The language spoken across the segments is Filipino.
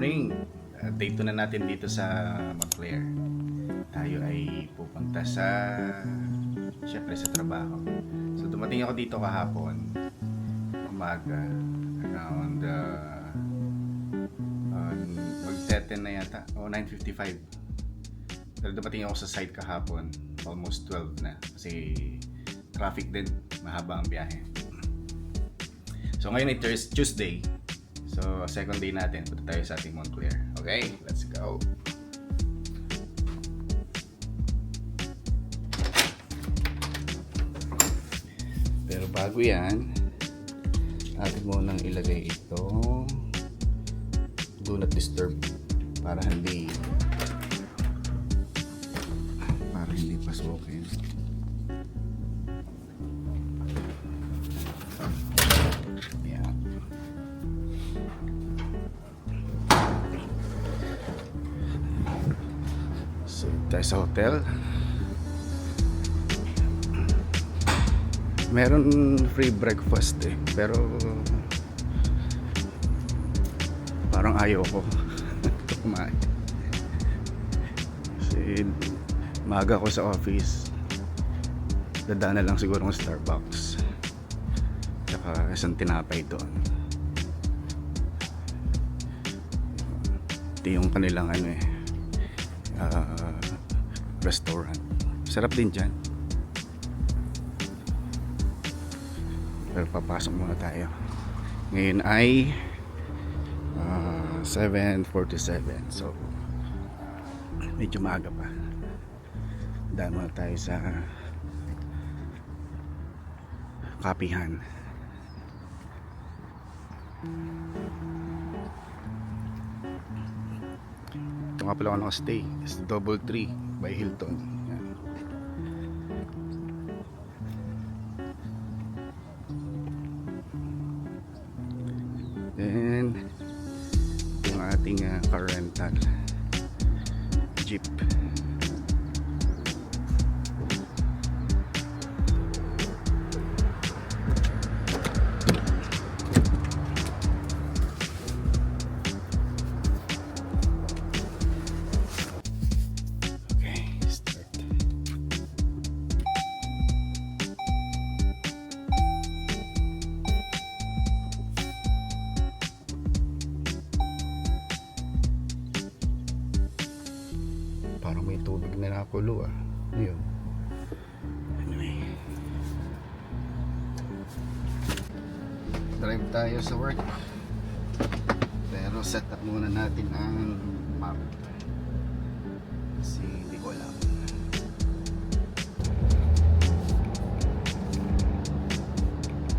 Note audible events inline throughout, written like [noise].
morning. Uh, day 2 na natin dito sa Montclair. Tayo ay pupunta sa syempre sa trabaho. So dumating ako dito kahapon umaga around uh, on mag-10 na yata o 9.55 pero dumating ako sa site kahapon almost 12 na kasi traffic din mahaba ang biyahe so ngayon ay Thursday, Tuesday so second day natin. Punta tayo sa ating Montclair. Okay let's go. Pero bago yan atin mo nang ilagay ito. Do not disturb. Para hindi para hindi pasukin tayo sa hotel. Meron free breakfast eh pero parang ayaw ko [laughs] kumain. Kasi maga ko sa office. Dadaan na lang siguro ng Starbucks. Tsaka isang tinapay doon. Ito yung kanilang ano eh ah, restaurant. Sarap din dyan. Pero papasok muna tayo. Ngayon ay ah, 7.47 so medyo maaga pa. Dahil muna tayo sa kapihan. Ito nga pala ako nakastay is double tree by Hilton Yan. Then, yung ating uh, car rental jeep. Tubig na nakulo ah. Yun? Anyway. Drive tayo sa work. Pero set up muna natin ang map. Kasi hindi ko alam.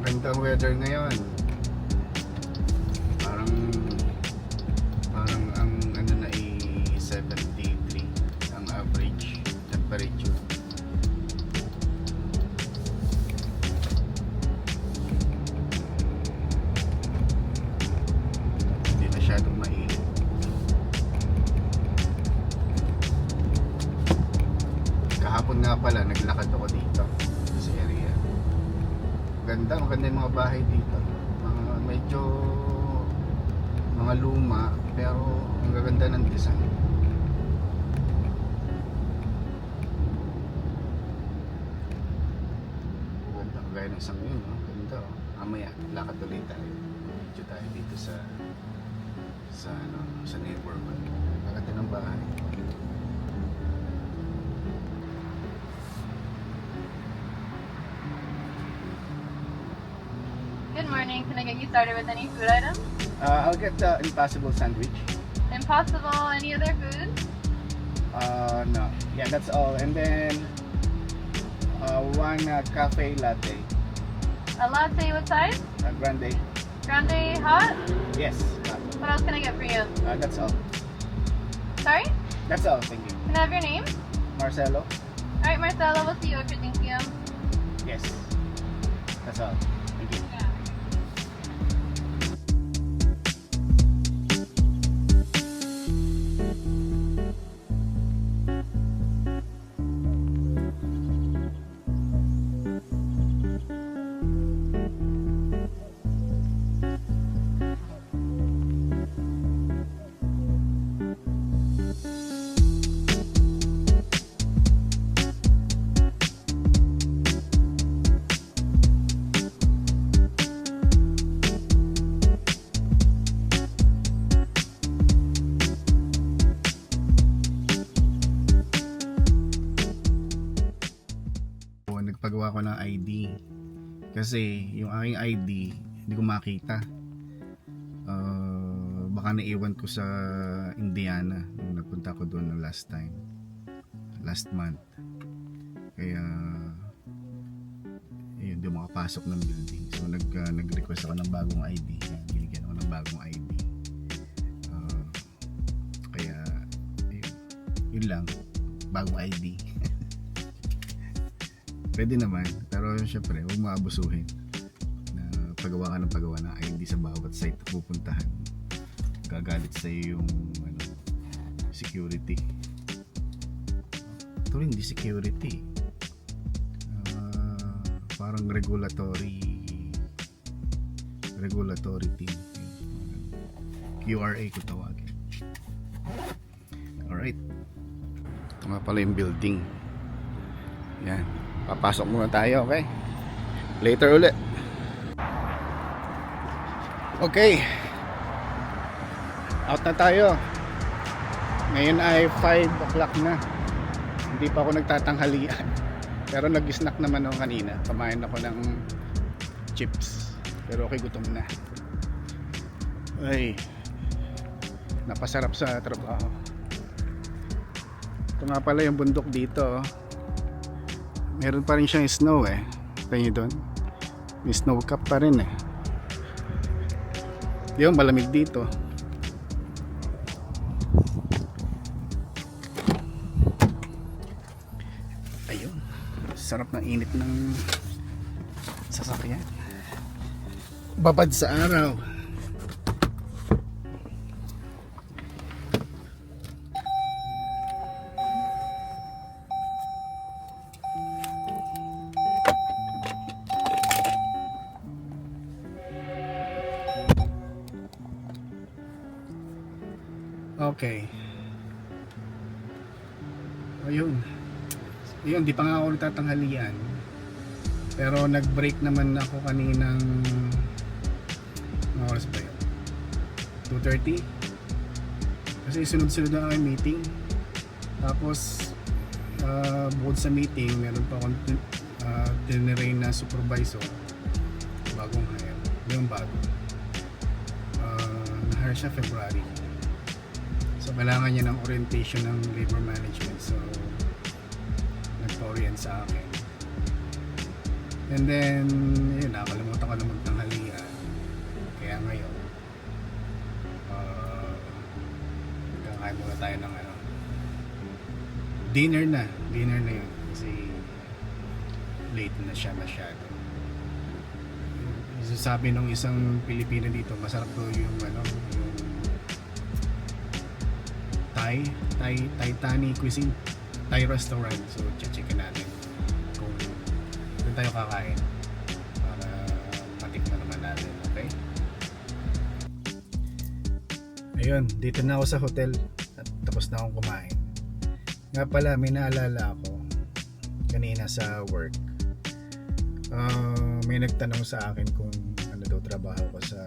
Magandang weather ngayon. Pala, naglakad ako dito sa area. Ganda, maganda yung mga bahay dito. Mga medyo mga luma, pero ang gaganda ng design. Ganda, kagaya ng isang yun, no? Ganda, oh. Mamaya, lakad ulit tayo. Medyo tayo dito sa sa ano, sa neighborhood. Gaganda ng bahay. Morning. Can I get you started with any food items? Uh, I'll get the impossible sandwich. Impossible. Any other food? Uh, no. Yeah, that's all. And then uh, one uh, cafe latte, A latte. What size? uh, grande. Grande hot. Yes, uh, What else can I get for you? uh, that's all. Sorry. That's all. Thank you, Can I have your name? Marcelo. All right, Marcella. We'll see you after. Thank you. Yes, that's all. Magpagawa ko ng ID. Kasi yung aking ID, hindi ko makita. Ah, baka naiwan ko sa Indiana nung nagpunta ko doon last time. Last month. Kaya yun, di makapasok ng building. So nag, ah, nag-request ako ng bagong ID. Yan, binigyan ako ng bagong ID. Ah, kaya yun, yun lang. Bagong ID. [laughs] Pwede naman. Pero syempre, huwag maabusuhin na pagawa ka ng pagawa ng ID sa bawat site na pupuntahan. Gagalit sa yung ano, security. Rin, hindi security. Ah, parang regulatory regulatory team. QRA ko tawagin. Alright. Ito nga pala yung building. Yan. Papasok muna tayo, okay? Later ulit. Okay. Out na tayo. Ngayon ay 5 o'clock na. Hindi pa ako nagtatanghalian. [laughs] Pero nag-snack naman ako kanina. Kumain ako ng chips. Pero okay, gutom na. Ay. Napasarap sa trabaho. Ito nga pala yung bundok dito. oh. Meron pa rin siyang snow eh. Nyo doon. May snow cap pa rin eh. Yun, malamig dito. Ayun. Sarap ng init ng sasakyan. Babad sa araw. Okay. Ayun. Ayun, di pa nga ako nagtatanghalian. Pero nag-break naman ako kaninang mga oras ba yun? 2.30? Kasi sunod-sunod na aking meeting. Tapos, ah, bukod sa meeting, meron pa akong uh, tinirain na supervisor. Bagong hire. Yung bago. Uh, na-hire siya February. Kailangan niya ng orientation ng labor management. So, nagpa-orient sa akin. And then, yun, nakalimutan ko na magtanghalian. Kaya ngayon, uh, kakain muna tayo ng ano, dinner na. Dinner na yun. Kasi, late na siya masyado. Sabi nung isang Pilipino dito, masarap daw yung ano, yung Thai, Thai, Titani cuisine, Thai restaurant. So, checkin natin kung doon tayo kakain para matikman naman natin, okay? Ayun, dito na ako sa hotel at tapos na akong kumain. Nga pala, may naalala ako kanina sa work. Ah, may nagtanong sa akin kung ano daw trabaho ko sa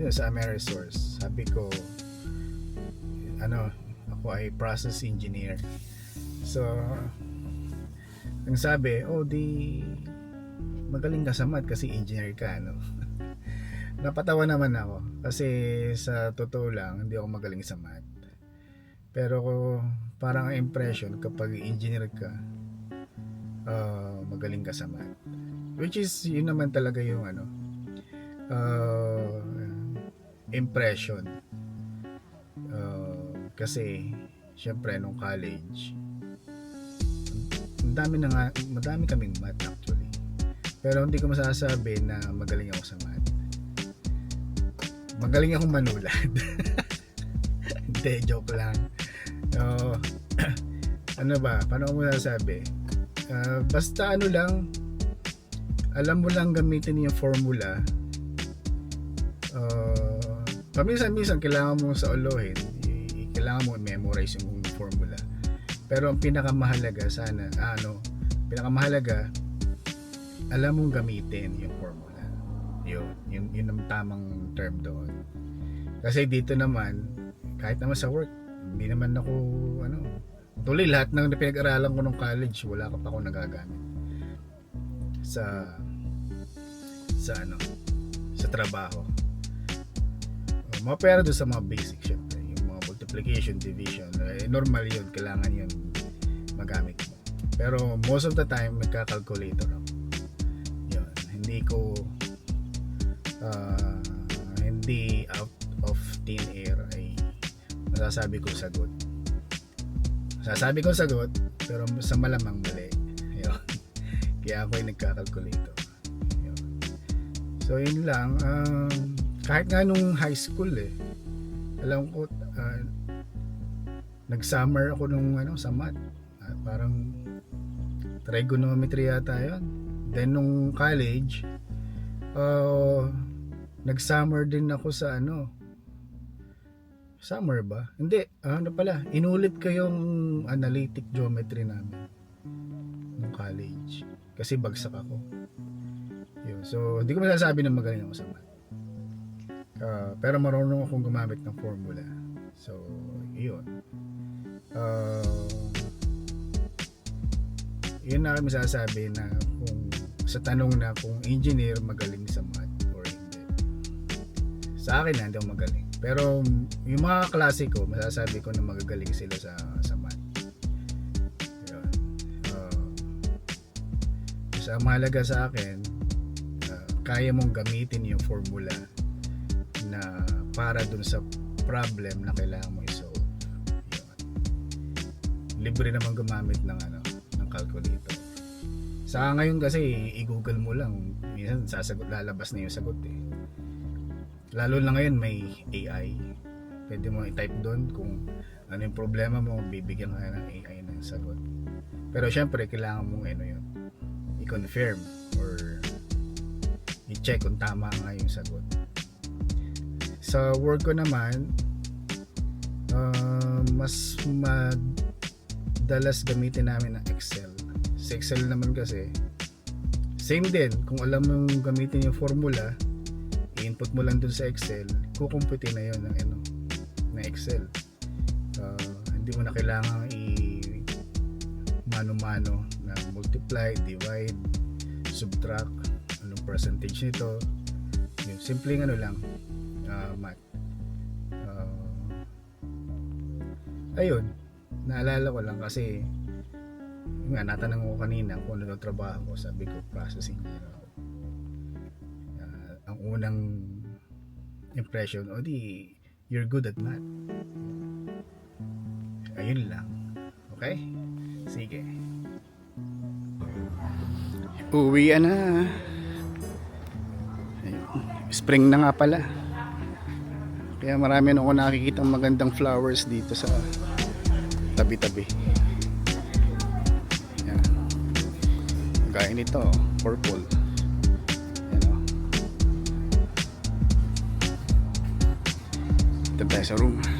yun, sa Amerisource. Sabi ko, ano, ako ay process engineer. So, ang sabi, oh di magaling ka sa math kasi engineer ka, no? [laughs] Napatawa naman ako kasi sa totoo lang, hindi ako magaling sa math. Pero parang ang impression kapag engineer ka, ah, magaling ka sa math. Which is, yun naman talaga yung ano, ah, impression. Kasi, syempre, nung college, ang dami na nga, madami kaming math actually. Pero hindi ko masasabi na magaling ako sa math. Magaling akong manulat. [laughs] Hindi, joke lang. So, [clears throat] ano ba? Paano ko masasabi? Ah, basta ano lang, alam mo lang gamitin yung formula. Uh, paminsan-minsan kailangan mo sa olohin, kailangan mo memorize yung formula. Pero ang pinakamahalaga sana, ah, ano, pinakamahalaga, alam mong gamitin yung formula. Yun, yun, yun ang tamang term doon. Kasi dito naman, kahit naman sa work, hindi naman ako, ano, Tuloy lahat ng pinag-aralan ko nung college, wala ka pa ako nagagamit. Sa sa ano, sa trabaho. Uh, mga pera doon sa mga basic syempre, multiplication, division, eh, normal yun, kailangan yun magamit mo. Pero most of the time, nagka-calculator ako. Yun, hindi ko ah, hindi out of thin air ay masasabi ko sagot. Masasabi ko sagot, pero sa malamang mali. Yun. [laughs] Kaya ako ay nagka-calculator. Yun. So yun lang. Um, kahit nga nung high school eh, alam ko, ah, nag-summer ako nung ano, sa math. Ah, parang trigonometry yata yun. Then nung college, uh, nag-summer din ako sa ano, summer ba? Hindi, ah, ano pala, inulit ko yung analytic geometry namin nung college. Kasi bagsak ako. Yun. So, hindi ko masasabi na magaling ako sa math. Ah, pero marunong akong gumamit ng formula. So, yun. Ah, yun na kami masasabi na kung sa tanong na kung engineer magaling sa math or hindi. Sa akin na, hindi ako magaling. Pero yung mga klase ko, masasabi ko na magagaling sila sa sa math. Yun. Uh, sa mahalaga sa akin, uh, kaya mong gamitin yung formula na para dun sa problem na kailangan mo. Libre naman gumamit ng ano, ng calculator. Sa ngayon kasi i-google mo lang, minsan sasagot lalabas na yung sagot eh. Lalo na ngayon may AI. Pwede mo i-type doon kung ano yung problema mo, bibigyan ka ng AI ng sagot. Pero syempre, kailangan mong ano yun, i-confirm or i-check kung tama nga yung sagot. Sa work ko naman, uh, mas madalas gamitin namin ng Excel. Sa Excel naman kasi, same din, kung alam mo yung gamitin yung formula, i-input mo lang dun sa Excel, kukumpute na yon ng ano, na Excel. Uh, hindi mo na kailangan i mano-mano na multiply, divide, subtract, anong percentage nito. Yun, simpleng ano lang, uh, math. Uh, ayun, naalala ko lang kasi nga, natanong ko kanina kung ano trabaho ko, sabi ko processing engineer ako uh, ang unang impression, o di, you're good at math. Ayun lang. Okay? Sige. Uwi na. Ayun. Spring na nga pala. Kaya marami na ako nakikita magandang flowers dito sa tabi-tabi. Yan. Gaya nito, purple. Yan o. Dito tayo sa room.